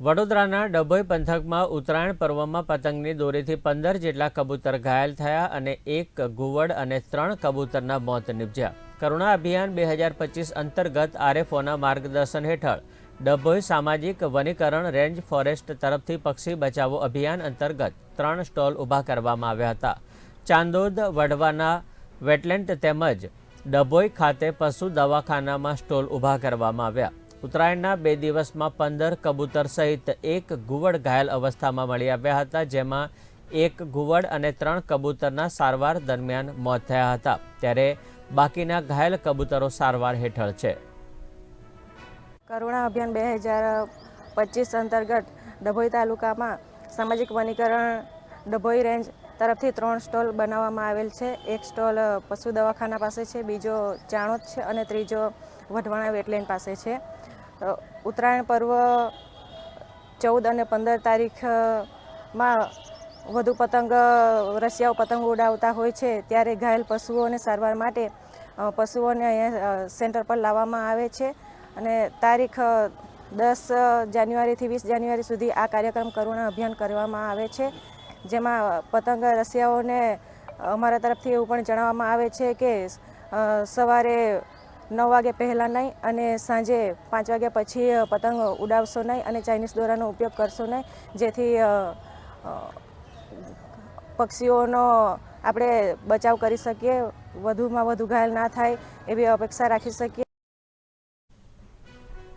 વડોદરાના ડભોઈ પંથકમાં ઉત્તરાયણ પર્વમાં પતંગની દોરીથી પંદર જેટલા કબૂતર ઘાયલ થયા અને એક ઘુવડ અને ત્રણ કબૂતરના મોત નિપજ્યા. કરુણા અભિયાન બે હજાર પચીસ અંતર્ગત આરએફઓના માર્ગદર્શન હેઠળ ડભોઈ સામાજિક વનીકરણ રેન્જ ફોરેસ્ટ તરફથી પક્ષી બચાવો અભિયાન અંતર્ગત ત્રણ સ્ટોલ ઊભા કરવામાં આવ્યા હતા. ચાંદોદ, વઢવાના વેટલેન્ડ તેમજ ડભોઈ ખાતે પશુ દવાખાનામાં સ્ટોલ ઊભા કરવામાં આવ્યા. ઉત્તરાયણના બે દિવસમાં પંદર કબૂતર સહિત એક ઘુવડ ઘાયલ અવસ્થામાં મળી આવ્યા હતા, જેમાં એક ઘુવડ અને ત્રણ કબૂતરના સારવાર દરમિયાન મોત થયા હતા. ત્યારે બાકીના ઘાયલ કબૂતરો સારવાર હેઠળ છે. કરુણા અભિયાન બે હજાર પચીસ અંતર્ગત ડભોઈ તાલુકામાં સામાજિક વનીકરણ, ડભોઈ રેન્જ તરફથી ત્રણ સ્ટોલ બનાવવામાં આવેલ છે. એક સ્ટોલ પશુ દવાખાના પાસે છે, બીજો ચાણોદ છે અને ત્રીજો વઢવાણા વેટલેન્ડ પાસે છે. ઉત્તરાયણ પર્વ ચૌદ અને પંદર તારીખમાં વધુ પતંગ રશિયાઓ પતંગ ઉડાવતા હોય છે, ત્યારે ઘાયલ પશુઓને સારવાર માટે પશુઓને અહીંયા સેન્ટર પર લાવવામાં આવે છે. અને તારીખ દસ જાન્યુઆરીથી વીસ જાન્યુઆરી સુધી આ કાર્યક્રમ કરુણા અભિયાન કરવામાં આવે છે. જેમાં પતંગ રસિયાઓને અમારા તરફથી એવું પણ જણાવવામાં આવે છે કે સવારે નવ વાગે પહેલાં નહીં અને સાંજે પાંચ વાગ્યા પછી પતંગ ઉડાવશો નહીં અને ચાઇનીઝ દોરાનો ઉપયોગ કરશો નહીં. જેથી પક્ષીઓનો આપણે બચાવ કરી શકીએ, વધુમાં વધુ ઘાયલ ના થાય એવી અપેક્ષા રાખી શકીએ.